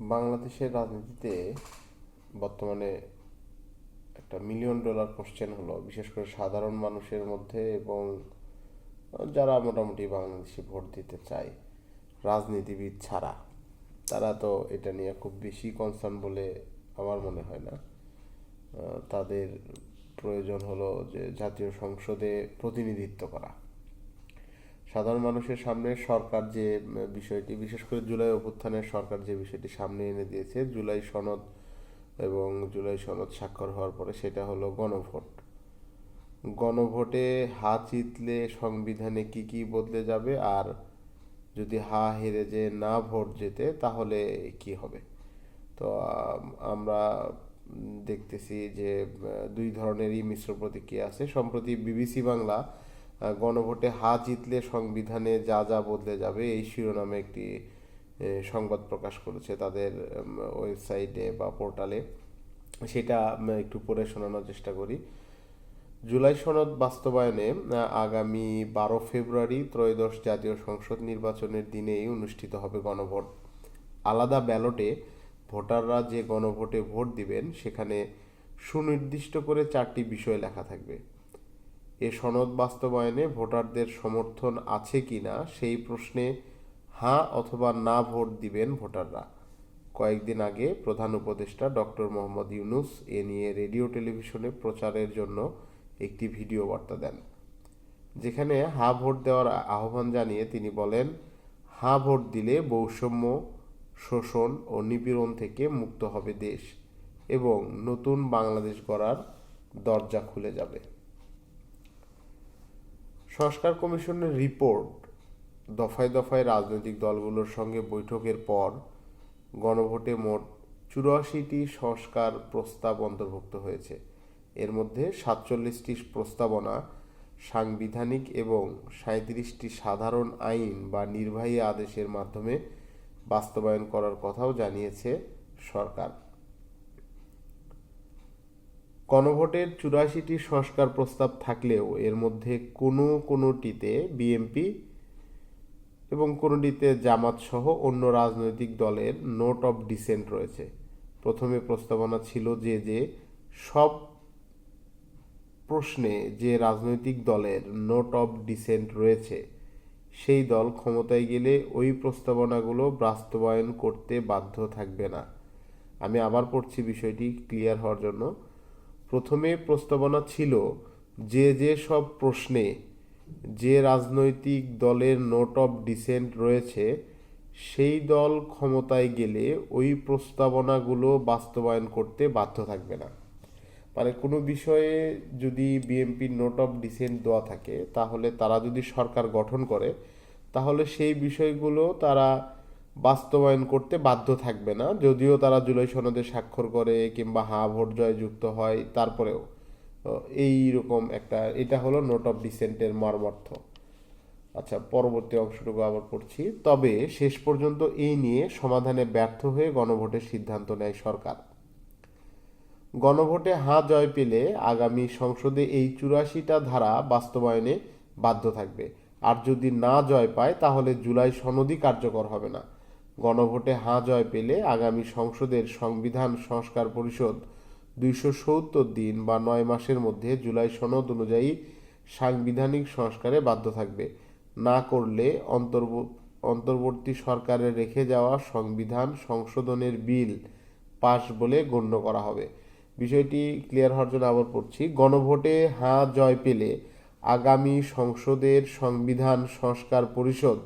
বাংলাদেশের রাজনীতিতে বর্তমানে একটা মিলিয়ন ডলার কোশ্চেন হলো, বিশেষ করে সাধারণ মানুষের মধ্যে এবং যারা মোটামুটি বাংলাদেশে ভোট দিতে চায়, রাজনীতিবিদ ছাড়া। তারা তো এটা নিয়ে খুব বেশি কনসার্ন বলে আমার মনে হয় না। তাদের প্রয়োজন হলো যে জাতীয় সংসদে প্রতিনিধিত্ব করা। সাধারণ মানুষের সামনে সরকার যে বিষয়টি, বিশেষ করে জুলাই অভ্যুত্থানের সরকার যে বিষয়টি সামনে এনে দিয়েছে, জুলাই সনদ এবং জুলাই সনদ স্বাক্ষর হওয়ার পরে সেটা হলো গণভোট। গণভোটে হা জিতলে সংবিধানে কি কি বদলে যাবে? আর যদি হা হেরে যে না ভোট যেতে তাহলে কি হবে? তো আমরা দেখতেছি যে দুই ধরনেরই মিশ্র প্রতিক্রিয়া আছে। সম্প্রতি বিবিসি বাংলা গণভোটে হা জিতলে সংবিধানে যা যা বদলে যাবে, এই শিরোনামে একটি সংবাদ প্রকাশ করেছে তাদের ওয়েবসাইটে বা পোর্টালে। সেটা একটু পড়ে শোনানোর চেষ্টা করি। জুলাই সনদ বাস্তবায়নে আগামী বারো ফেব্রুয়ারি ত্রয়োদশ জাতীয় সংসদ নির্বাচনের দিনেই অনুষ্ঠিত হবে গণভোট। আলাদা ব্যালটে ভোটাররা যে গণভোটে ভোট দিবেন, সেখানে সুনির্দিষ্ট করে চারটি বিষয় লেখা থাকবে। এ সনদ বাস্তবায়নে ভোটারদের সমর্থন আছে কি না সেই প্রশ্নে হাঁ অথবা না ভোট দিবেন ভোটাররা। কয়েকদিন আগে প্রধান উপদেষ্টা ডক্টর মোহাম্মদ ইউনুস এ নিয়ে রেডিও টেলিভিশনে প্রচারের জন্য একটি ভিডিও বার্তা দেন। যেখানে হা ভোট দেওয়ার আহ্বান জানিয়ে তিনি বলেন, হা ভোট দিলে বৈষম্য, শোষণ ও নিপীড়ন থেকে মুক্ত হবে দেশ এবং নতুন বাংলাদেশ গড়ার দরজা খুলে যাবে। সংস্কার কমিশনের রিপোর্ট দফায় দফায় রাজনৈতিক দলগুলোর সঙ্গে বৈঠকের পর গণভোটে মোট চুরাশিটি সংস্কার প্রস্তাব অন্তর্ভুক্ত হয়েছে। এর মধ্যে সাতচল্লিশটি প্রস্তাবনা সাংবিধানিক এবং সাঁত্রিশটি সাধারণ আইন বা নির্বাহী আদেশের মাধ্যমে বাস্তবায়ন করার কথাও জানিয়েছে সরকার। গণভোটের চুরাশিটি সংস্কার প্রস্তাব থাকলেও এর মধ্যে কোনো কোনোটিতে বিএনপি এবং কোনোটিতে জামাত সহ অন্য রাজনৈতিক দলের নোট অফ ডিসেন্ট রয়েছে। প্রথমে প্রস্তাবনা ছিল যে যে সব প্রশ্নে যে রাজনৈতিক দলের নোট অফ ডিসেন্ট রয়েছে, সেই দল ক্ষমতায় গেলে ওই প্রস্তাবনাগুলো বাস্তবায়ন করতে বাধ্য থাকবে না। আমি আবার পড়ছি বিষয়টি ক্লিয়ার হওয়ার জন্য। প্রথমে প্রস্তাবনা ছিল যে যে সব প্রশ্নে যে রাজনৈতিক দলের নোট অফ ডিসেন্ট রয়েছে, সেই দল ক্ষমতায় গেলে ওই প্রস্তাবনাগুলো বাস্তবায়ন করতে বাধ্য থাকবে না। মানে কোনো বিষয়ে যদি বিএনপির নোট অফ ডিসেন্ট দেওয়া থাকে, তাহলে তারা যদি সরকার গঠন করে, তাহলে সেই বিষয়গুলো তারা বাস্তবায়ন করতে বাধ্য থাকবে না, যদিও তারা জুলাই সনদে স্বাক্ষর করে কিংবা হা ভোট জয় যুক্ত হয়, তারপরেও। এই রকম একটা, এটা হলো নোট অফ ডিসেন্টের মর্মার্থ। আচ্ছা পরবর্তী অংশটুকু আবার পড়ছি। তবে শেষ পর্যন্ত এই নিয়ে সমাধানে ব্যর্থ হয়ে গণভোটের সিদ্ধান্ত নেয় সরকার। গণভোটে হাঁ জয় পেলে আগামী সংসদে এই চুরাশিটা ধারা বাস্তবায়নে বাধ্য থাকবে। আর যদি না জয় পায়, তাহলে জুলাই সনদই কার্যকর হবে না। গণভোটে হাঁ জয় পেলে আগামী সংসদের সংবিধান সংস্কার পরিষদ দুইশো সত্তর দিন বা নয় মাসের মধ্যে জুলাই সনদ অনুযায়ী সাংবিধানিক সংস্কারে বাধ্য থাকবে। না করলে অন্তর্ব- অন্তর্বর্তী সরকারের রেখে যাওয়া সংবিধান সংশোধনের বিল পাশ বলে গণ্য করা হবে। বিষয়টি ক্লিয়ার হওয়ার জন্য আবার পড়ছি। গণভোটে হাঁ জয় পেলে আগামী সংসদের সংবিধান সংস্কার পরিষদ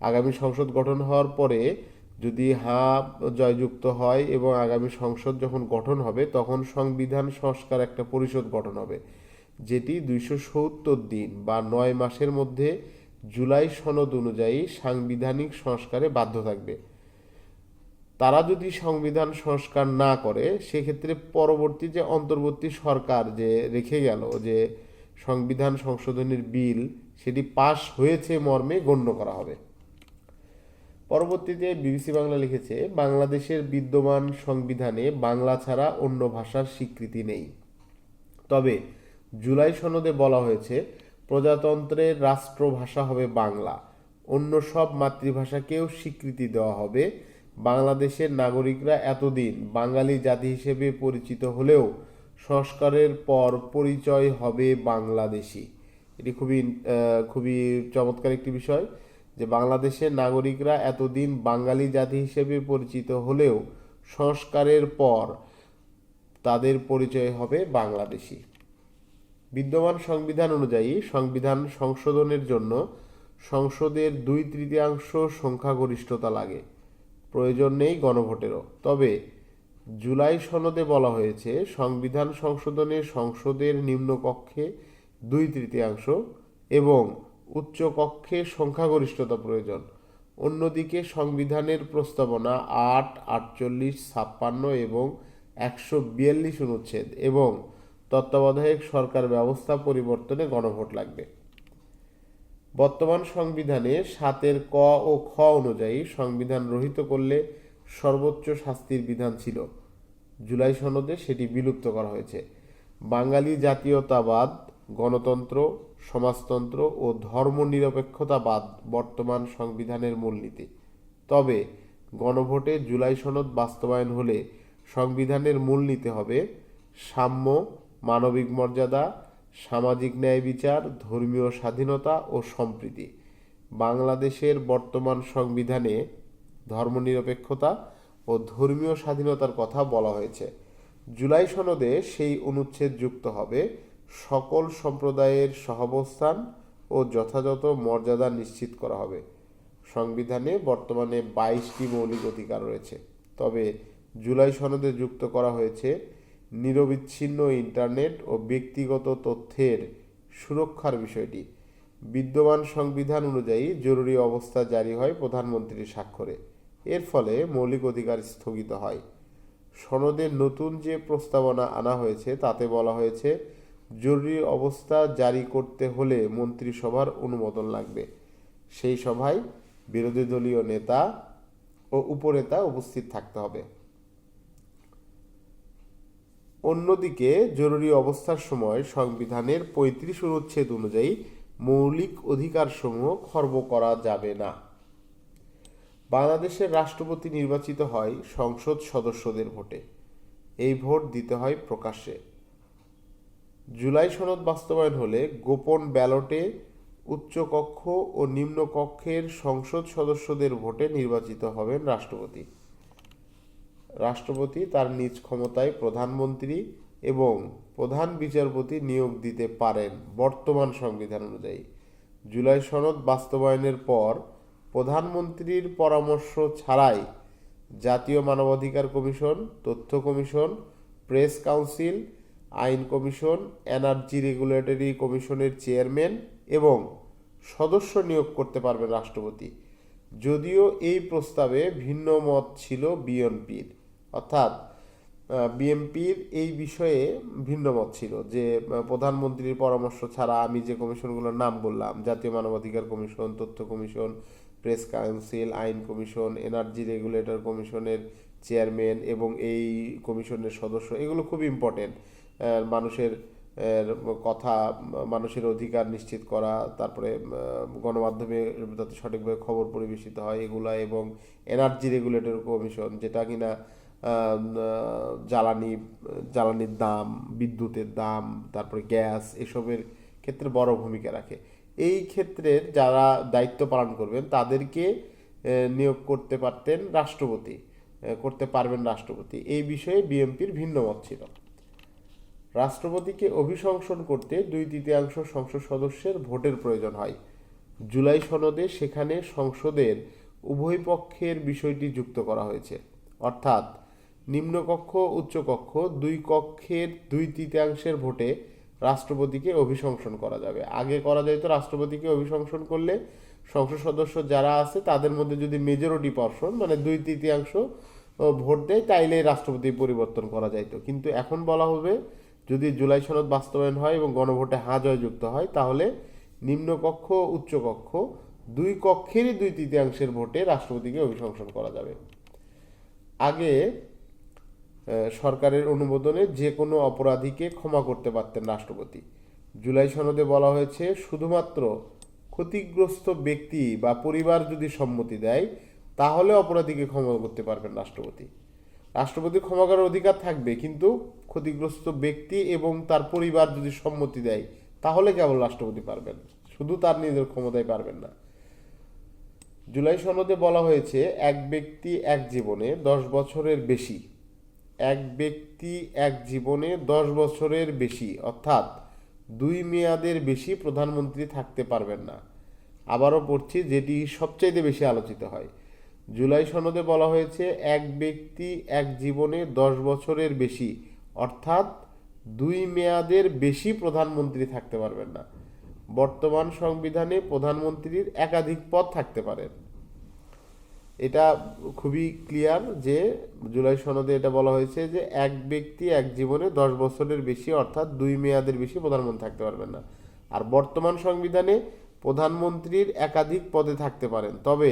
আগামী সংসদ গঠন হওয়ার পরে যদি হাঁ জয়যুক্ত হয় এবং আগামী সংসদ যখন গঠন হবে, তখন সংবিধান সংস্কার একটা পরিষদ গঠন হবে, যেটি দুইশো সত্তর দিন বা নয় মাসের মধ্যে জুলাই সনদ অনুযায়ী সাংবিধানিক সংস্কারে বাধ্য থাকবে। তারা যদি সংবিধান সংস্কার না করে, সেক্ষেত্রে পরবর্তী যে অন্তর্বর্তী সরকার যে রেখে গেল যে সংবিধান সংশোধনের বিল, সেটি পাশ হয়েছে মর্মে গণ্য করা হবে। পরবর্তীতে বিবিসি বাংলা লিখেছে, বাংলাদেশের বিদ্যমান সংবিধানে বাংলা ছাড়া অন্য ভাষার স্বীকৃতি নেই। তবে জুলাই সনদে বলা হয়েছে, প্রজাতন্ত্রের রাষ্ট্রভাষা হবে বাংলা। অন্য সব মাতৃভাষাকেও স্বীকৃতি দেওয়া হবে। বাংলাদেশের নাগরিকরা এতদিন বাঙালি জাতি হিসেবে পরিচিত হলেও সংস্কারের পর পরিচয় হবে বাংলাদেশি। এটি খুবই খুবই চমৎকার একটি বিষয়। যে বাংলাদেশের নাগরিকরা এতদিন বাঙালি জাতি হিসেবে পরিচিত হলেও সংস্কারের পর তাদের পরিচয় হবে বাংলাদেশি। বিদ্যমান সংবিধান অনুযায়ী সংবিধান সংশোধনের জন্য সংসদের দুই তৃতীয়াংশ সংখ্যাগরিষ্ঠতা লাগে। প্রয়োজন নেই গণভোটেরও। তবে জুলাই সনদে বলা হয়েছে, সংবিধান সংশোধনে সংসদের নিম্নকক্ষে দুই তৃতীয়াংশ এবং উচ্চ কক্ষে সংখ্যাগরিষ্ঠতা প্রয়োজন। অন্যদিকে সংবিধানের প্রস্তাবনা আট, আটচল্লিশ, ছাপ্পান্ন এবং একশো বিয়াল্লিশ অনুচ্ছেদ এবং তত্ত্বাবধায়ক সরকার ব্যবস্থা পরিবর্তনে গণভোট লাগবে। বর্তমান সংবিধানে সাতের ক ও খ অনুযায়ী সংবিধান রহিত করলে সর্বোচ্চ শাস্তির বিধান ছিল। জুলাই সনদে সেটি বিলুপ্ত করা হয়েছে। বাঙালি জাতীয়তাবাদ গণতন্ত্র, সমাজতন্ত্র ও ধর্মনিরপেক্ষতাবাদ বর্তমান সংবিধানের মূলনীতি। তবে গণভোটে জুলাই সনদ বাস্তবায়ন হলে সংবিধানের মূলনীতি হবে সাম্য, মানবিক মর্যাদা, সামাজিক ন্যায় বিচার, ধর্মীয় স্বাধীনতা ও সম্প্রীতি। বাংলাদেশের বর্তমান সংবিধানে ধর্মনিরপেক্ষতা ও ধর্মীয় স্বাধীনতার কথা বলা হয়েছে। জুলাই সনদে সেই অনুচ্ছেদ যুক্ত হবে সকল সম্প্রদায়ের সহাবস্থান ও যথাযথ মর্যাদা নিশ্চিত করা হবে। সংবিধানে বর্তমানে বাইশটি মৌলিক অধিকার রয়েছে। তবে জুলাই সনদে যুক্ত করা হয়েছে, নিরবিচ্ছিন্ন ইন্টারনেট ও ব্যক্তিগত তথ্যের সুরক্ষার বিষয়টি। বিদ্যমান সংবিধান অনুযায়ী জরুরি অবস্থা জারি হয় প্রধানমন্ত্রীর স্বাক্ষরে। এর ফলে মৌলিক অধিকার স্থগিত হয়। সনদের নতুন যে প্রস্তাবনা আনা হয়েছে, তাতে বলা হয়েছে জরুরি অবস্থা জারি করতে হলে মন্ত্রিসভার অনুমোদন লাগবে। সেই সভায় বিরোধী দলীয় নেতা ও উপনেতা উপস্থিত থাকতে হবে। অন্যদিকে জরুরি অবস্থার সময় সংবিধানের পঁয়ত্রিশ অনুচ্ছেদ অনুযায়ী মৌলিক অধিকারসমূহ খর্ব করা যাবে না। বাংলাদেশের রাষ্ট্রপতি নির্বাচিত হয় সংসদ সদস্যদের ভোটে। এই ভোট দিতে হয় প্রকাশ্যে। জুলাই সনদ বাস্তবায়ন হলে গোপন ব্যালটে উচ্চকক্ষ ও নিম্নকক্ষের সংসদ সদস্যদের ভোটে নির্বাচিত হবেন রাষ্ট্রপতি। রাষ্ট্রপতি তার নিজ ক্ষমতায় প্রধানমন্ত্রী এবং প্রধান বিচারপতি নিয়োগ দিতে পারেন বর্তমান সংবিধান অনুযায়ী। জুলাই সনদ বাস্তবায়নের পর প্রধানমন্ত্রীর পরামর্শ ছাড়াই জাতীয় মানবাধিকার কমিশন, তথ্য কমিশন, প্রেস কাউন্সিল আইন কমিশন, এনার্জি রেগুলেটরি কমিশনের চেয়ারম্যান এবং সদস্য নিয়োগ করতে পারবেন রাষ্ট্রপতি। যদিও এই প্রস্তাবে ভিন্ন মত ছিল বিএনপির। অর্থাৎ বিএনপির এই বিষয়ে ভিন্ন মত ছিল যে প্রধানমন্ত্রীর পরামর্শ ছাড়া আমি যে কমিশনগুলোর নাম বললাম, জাতীয় মানবাধিকার কমিশন, তথ্য কমিশন, প্রেস কাউন্সিল, আইন কমিশন, এনার্জি রেগুলেটর কমিশনের চেয়ারম্যান এবং এই কমিশনের সদস্য, এগুলো খুব ইম্পর্টেন্ট। মানুষের কথা, মানুষের অধিকার নিশ্চিত করা, তারপরে গণমাধ্যমে যাতে সঠিকভাবে খবর পরিবেশিত হয়, এগুলা এবং এনার্জি রেগুলেটর কমিশন যেটা কিনা জ্বালানি, জ্বালানির দাম, বিদ্যুতের দাম, তারপরে গ্যাস এসবের ক্ষেত্রে বড় ভূমিকা রাখে। এই ক্ষেত্রে যারা দায়িত্ব পালন করবেন, তাদেরকে নিয়োগ করতে পারতেন রাষ্ট্রপতি করতে পারবেন রাষ্ট্রপতি। এই বিষয়ে বিএনপির ভিন্ন মত ছিল। রাষ্ট্রপতিকে অভিশংসন করতে দুই তৃতীয়াংশ সংসদ সদস্যের ভোটের প্রয়োজন হয়। জুলাই সনদে সেখানে সংসদের উভয় পক্ষের বিষয়টি যুক্ত করা হয়েছে। অর্থাৎ নিম্নকক্ষ, উচ্চকক্ষ দুই কক্ষের দুই তৃতীয়াংশের ভোটে রাষ্ট্রপতিকে অভিশংসন করা যাবে। আগে করা যেত রাষ্ট্রপতিকে অভিশংসন করলে সংসদ সদস্য যারা আছে তাদের মধ্যে যদি মেজরিটি পার্সন মানে দুই তৃতীয়াংশ ভোট দেয়, তাইলে রাষ্ট্রপতি পরিবর্তন করা যাইতো। কিন্তু এখন বলা হবে যদি জুলাই সনদ বাস্তবায়ন হয় এবং গণভোটে হা জয় যুক্ত হয়, তাহলে নিম্নকক্ষ উচ্চকক্ষ দুই কক্ষেরই দুই তৃতীয়াংশের ভোটে রাষ্ট্রপতিকে অভিশংসন করা যাবে। আগে সরকারের অনুমোদনে যে কোনো অপরাধীকে ক্ষমা করতে পারতেন রাষ্ট্রপতি। জুলাই সনদে বলা হয়েছে, শুধুমাত্র ক্ষতিগ্রস্ত ব্যক্তি বা পরিবার যদি সম্মতি দেয়, তাহলে অপরাধীকে ক্ষমা করতে পারবেন রাষ্ট্রপতি। রাষ্ট্রপতি ক্ষমা করার অধিকার থাকবে, কিন্তু ক্ষতিগ্রস্ত ব্যক্তি এবং তার পরিবার যদি সম্মতি দেয়, তাহলে কেবল রাষ্ট্রপতি পারবেন। শুধু তার নিজের ক্ষমতায় পারবেন না। জুলাই সনদে বলা হয়েছে, এক ব্যক্তি এক জীবনে দশ বছরের বেশি। এক ব্যক্তি এক জীবনে দশ বছরের বেশি, অর্থাৎ দুই মেয়াদের বেশি প্রধানমন্ত্রী থাকতে পারবেন না। আবারও পড়ছি, যেটি সবচাইতে বেশি আলোচিত হয়। জুলাই সনদে বলা হয়েছে, এক ব্যক্তি এক জীবনে দশ বছরের বেশি, অর্থাৎ দুই মেয়াদের বেশি প্রধানমন্ত্রী থাকতে পারবেন না। বর্তমান সংবিধানে প্রধানমন্ত্রীর একাধিক পদ থাকতে পারেন এটা খুবই ক্লিয়ার যে জুলাই সনদে এটা বলা হয়েছে যে এক ব্যক্তি এক জীবনে দশ বছরের বেশি, অর্থাৎ দুই মেয়াদের বেশি প্রধানমন্ত্রী থাকতে পারবেন না। আর বর্তমান সংবিধানে প্রধানমন্ত্রীর একাধিক পদে থাকতে পারেন। তবে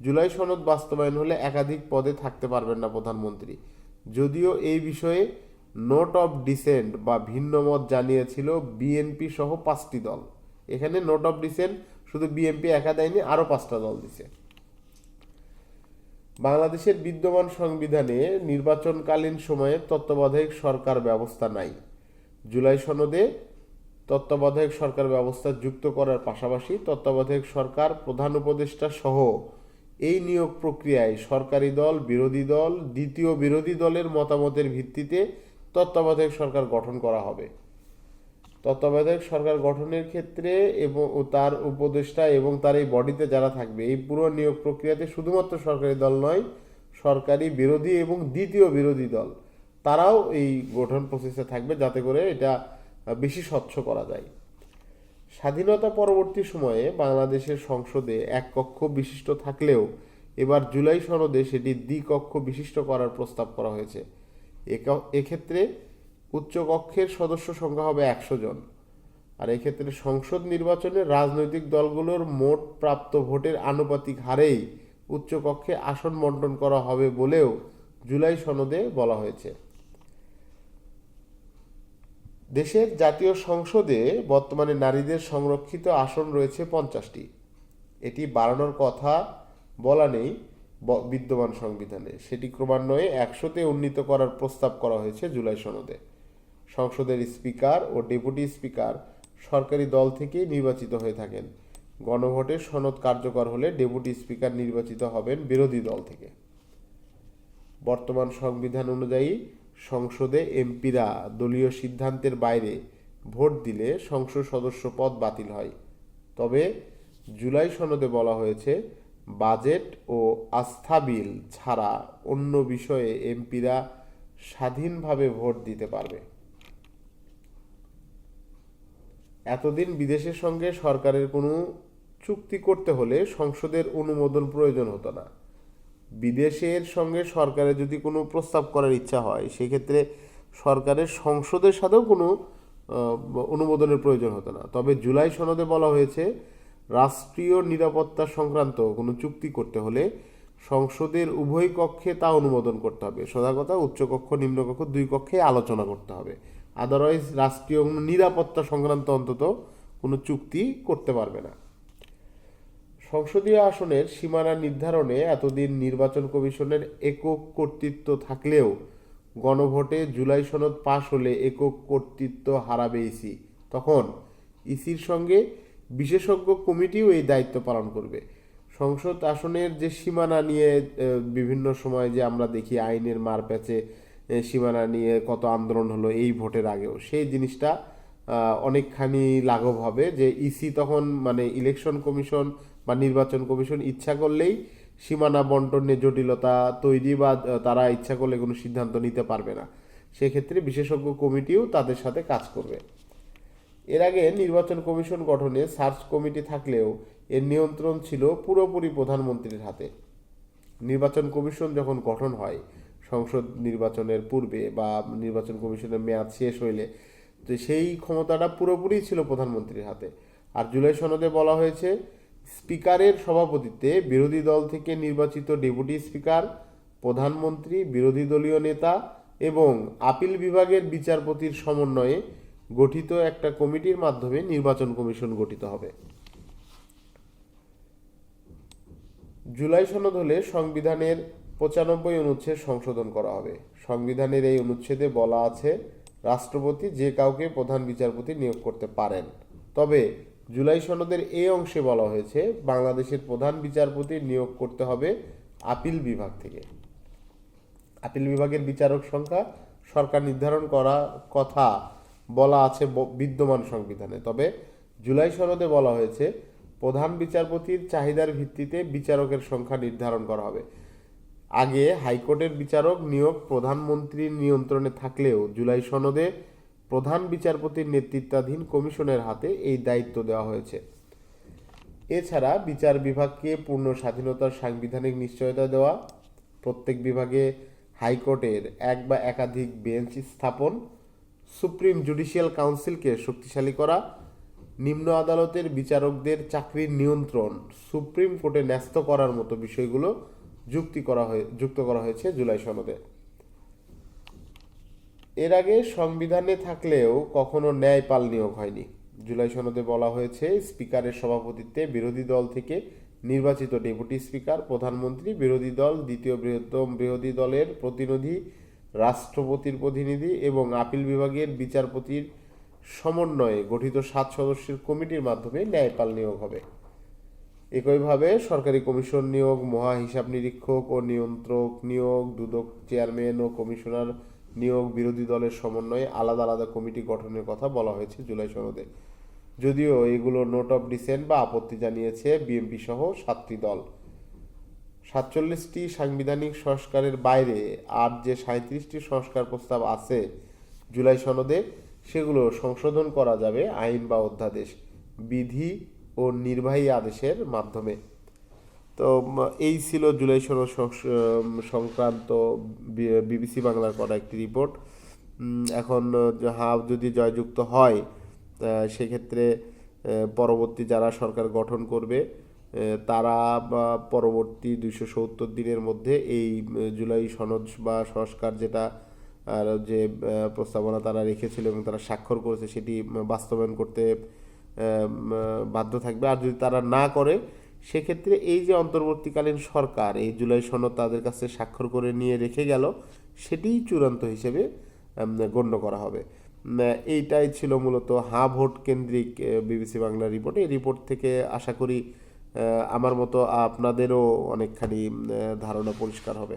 জুলাই সনদ বাস্তবায়ন হলে একাধিক পদে থাকতে পারবেন না প্রধানমন্ত্রী। যদিও এই বিষয়ে নোট অফ ডিসেন্ট বা ভিন্ন মত জানিয়েছিল বিএনপি সহ পাঁচটি দল। এখানে নোট অফ ডিসেন্ট শুধু বিএনপি একা দেয়নি, আরও পাঁচটা দল দিছে। বাংলাদেশের বিদ্যমান সংবিধানে নির্বাচনকালীন সময়ে তত্ত্বাবধায়ক সরকার ব্যবস্থা নাই। জুলাই সনদে তত্ত্বাবধায়ক সরকার ব্যবস্থা যুক্ত করার পাশাপাশি তত্ত্বাবধায়ক সরকার প্রধান উপদেষ্টা সহ এই নিয়োগ প্রক্রিয়ায় সরকারি দল, বিরোধী দল, দ্বিতীয় বিরোধী দলের মতামতের ভিত্তিতে তত্ত্বাবধায়ক সরকার গঠন করা হবে। তত্ত্বাবধায়ক সরকার গঠনের ক্ষেত্রে এবং তার উপদেষ্টা এবং তার এই বডিতে যারা থাকবে, এই পুরো নিয়োগ প্রক্রিয়াতে শুধুমাত্র সরকারি দল নয়, সরকারি বিরোধী এবং দ্বিতীয় বিরোধী দল, তারাও এই গঠন প্রসেসে থাকবে যাতে করে এটা বেশি স্বচ্ছ করা যায়। স্বাধীনতা পরবর্তী সময়ে বাংলাদেশের সংসদে এক কক্ষ বিশিষ্ট থাকলেও এবার জুলাই সনদে সেটি দ্বিকক্ষ বিশিষ্ট করার প্রস্তাব করা হয়েছে। এক্ষেত্রে উচ্চকক্ষের সদস্য সংখ্যা হবে একশো জন। আর এক্ষেত্রে সংসদ নির্বাচনে রাজনৈতিক দলগুলোর মোট প্রাপ্ত ভোটের আনুপাতিক হারেই উচ্চকক্ষে আসন বন্টন করা হবে বলেও জুলাই সনদে বলা হয়েছে। দেশের জাতীয় সংসদে বর্তমানে নারীদের সংরক্ষিত আসন রয়েছে পঞ্চাশটি। এটি বাড়ানোর কথা বলা নেই বিদ্যমান সংবিধানে। সেটি ক্রমান্বয়ে একশোতে উন্নীত করার প্রস্তাব করা হয়েছে জুলাই সনদে। সংসদের স্পিকার ও ডেপুটি স্পিকার সরকারি দল থেকেই নির্বাচিত হয়ে থাকেন। গণভোটে সনদ কার্যকর হলে ডেপুটি স্পিকার নির্বাচিত হবেন বিরোধী দল থেকে। বর্তমান সংবিধান অনুযায়ী সংসদে এমপিরা দলীয় সিদ্ধান্তের বাইরে ভোট দিলে সংসদ সদস্য পদ বাতিল হয়। তবে জুলাই সনদে বলা হয়েছে, বাজেট ও আস্থা বিল ছাড়া অন্য বিষয়ে এমপিরা স্বাধীনভাবে ভোট দিতে পারবে। এতদিন বিদেশের সঙ্গে সরকারের কোনো চুক্তি করতে হলে সংসদের অনুমোদন প্রয়োজন হতো না। বিদেশের সঙ্গে সরকারের যদি কোনো প্রস্তাব করার ইচ্ছা হয়, সেক্ষেত্রে সরকারের সংসদের সাথেও কোনো অনুমোদনের প্রয়োজন হতো না। তবে জুলাই সনদে বলা হয়েছে, রাষ্ট্রীয় নিরাপত্তা সংক্রান্ত কোনো চুক্তি করতে হলে সংসদের উভয় কক্ষে তা অনুমোদন করতে হবে। সোজা কথা উচ্চকক্ষ নিম্নকক্ষ দুই কক্ষে আলোচনা করতে হবে। আদারওয়াইজ রাষ্ট্রীয় নিরাপত্তা সংক্রান্ত অন্তত কোনো চুক্তি করতে পারবে না। সংসদীয় আসনের সীমানা নির্ধারণে এতদিন নির্বাচন কমিশনের একক কর্তৃত্ব থাকলেও গণভোটে জুলাই সনদ পাশ হলে একক কর্তৃত্ব হারাবে ইসি। তখন ইসির সঙ্গে বিশেষজ্ঞ কমিটিও এই দায়িত্ব পালন করবে। সংসদ আসনের যে সীমানা নিয়ে বিভিন্ন সময় যে আমরা দেখি আইনের মার প্যাচে সীমানা নিয়ে কত আন্দোলন হলো এই ভোটের আগেও, সেই জিনিসটা অনেকখানি লাঘব হবে যে ইসি তখন মানে ইলেকশন কমিশন বা নির্বাচন কমিশন ইচ্ছা করলেই সীমানা বন্টনের জটিলতা তৈরি বা তারা ইচ্ছা করলে কোনো সিদ্ধান্ত নিতে পারবে না। সেক্ষেত্রে বিশেষজ্ঞ কমিটিও তাদের সাথে কাজ করবে। এর আগে নির্বাচন কমিশন গঠনে সার্চ কমিটি থাকলেও এর নিয়ন্ত্রণ ছিল পুরোপুরি প্রধানমন্ত্রীর হাতে। নির্বাচন কমিশন যখন গঠন হয়, সংসদ নির্বাচনের পূর্বে বা নির্বাচন কমিশনের মেয়াদ শেষ হইলে, তো সেই ক্ষমতাটা পুরোপুরি ছিল প্রধানমন্ত্রীর হাতে। আর জুলাই সনদে বলা হয়েছে স্পিকারের সভাপতিত্বে বিরোধী দল থেকে নির্বাচিত ডেপুটি স্পিকার, প্রধানমন্ত্রী, বিরোধী দলীয় নেতা এবং আপিল বিভাগের বিচারপতির সমন্বয়ে গঠিত একটা কমিটির মাধ্যমে নির্বাচন কমিশন গঠিত হবে। জুলাই সনদ হলে সংবিধানের পঁচানব্বই অনুচ্ছেদ সংশোধন করা হবে। সংবিধানের এই অনুচ্ছেদে বলা আছে, রাষ্ট্রপতি যে কাউকে প্রধান বিচারপতি নিয়োগ করতে পারেন। তবে জুলাই সনদের এই অংশে বলা হয়েছে, বাংলাদেশের প্রধান বিচারপতি নিয়োগ করতে হবে আপিল বিভাগ থেকে। আপিল বিভাগের বিচারক সংখ্যা সরকার নির্ধারণ করা কথা বলা আছে বিদ্যমান সংবিধানে। তবে জুলাই সনদে বলা হয়েছে, প্রধান বিচারপতির চাহিদার ভিত্তিতে বিচারকের সংখ্যা নির্ধারণ করা হবে। আগে হাইকোর্টের বিচারক নিয়োগ প্রধানমন্ত্রীর নিয়ন্ত্রণে থাকলেও জুলাই সনদে প্রধান বিচারপতির নেতৃত্বাধীন কমিশনের হাতে এই দায়িত্ব দেওয়া হয়েছে। এছাড়া বিচার বিভাগকে পূর্ণ স্বাধীনতার সাংবিধানিক নিশ্চয়তা দেওয়া, প্রত্যেক বিভাগে হাইকোর্টের এক বা একাধিক বেঞ্চ স্থাপন, সুপ্রিম জুডিশিয়াল কাউন্সিলকে শক্তিশালী করা, নিম্ন আদালতের বিচারকদের চাকরির নিয়ন্ত্রণ, সুপ্রিম কোর্টে ন্যস্ত করার মতো বিষয়গুলো যুক্তি করা হয়ে যুক্ত করা হয়েছে জুলাই সনদে। এর আগে সংবিধানে থাকলেও কখনো ন্যায়পাল নিয়োগ হয়নি। জুলাই সনদে বলা হয়েছে, স্পিকারের সভাপতিত্বে বিরোধী দল থেকে নির্বাচিত ডেপুটি স্পিকার, প্রধানমন্ত্রী, বিরোধী দল, দ্বিতীয় বৃহত্তম বিরোধী দলের প্রতিনিধি, রাষ্ট্রপতির প্রতিনিধি এবং আপিল বিভাগের বিচারপতির সমন্বয়ে গঠিত সাত সদস্যের কমিটির মাধ্যমে ন্যায়পাল নিয়োগ হবে। একইভাবে সরকারি কমিশন নিয়োগ মহা হিসাব নিরীক্ষক ও নিয়ন্ত্রক নিয়োগ, দুদক চেয়ারম্যান ও কমিশনার নিয়োগ বিরোধী দলের সমন্বয়ে আলাদা আলাদা কমিটি গঠনের কথা বলা হয়েছে জুলাই সনদে। যদিও এগুলো নোট অফ ডিসেন্ট বা আপত্তি জানিয়েছে বিএনপি সহ সাতটি দল। সাতচল্লিশটি সাংবিধানিক সংস্কারের বাইরে আর যে সাঁত্রিশটি সংস্কার প্রস্তাব আছে জুলাই সনদে, সেগুলো সংশোধন করা যাবে আইন বা অধ্যাদেশ, বিধি ও নির্বাহী আদেশের মাধ্যমে। তো এই ছিল জুলাই সনদ সংক্রান্ত বিবিসি বাংলার করা একটি রিপোর্ট। এখন আহ, হা যদি জয়যুক্ত হয় সেক্ষেত্রে পরবর্তী যারা সরকার গঠন করবে তারা পরবর্তী দুইশো সত্তর দিনের মধ্যে এই জুলাই সনদ বা সংস্কার যেটা আর যে প্রস্তাবনা তারা রেখেছিল এবং তারা স্বাক্ষর করেছে সেটি বাস্তবায়ন করতে বাধ্য থাকবে। আর যদি তারা না করে সেক্ষেত্রে এই যে অন্তর্বর্তীকালীন সরকার, এই জুলাই সনদ তাদের কাছে স্বাক্ষর করে নিয়ে রেখে গেল, সেটিই চূড়ান্ত হিসেবে গণ্য করা হবে। এইটাই ছিল মূলত হা ভোট কেন্দ্রিক বিবিসি বাংলার রিপোর্ট। এই রিপোর্ট থেকে আশা করি আমার মতো আপনাদেরও অনেকখানি ধারণা পরিষ্কার হবে।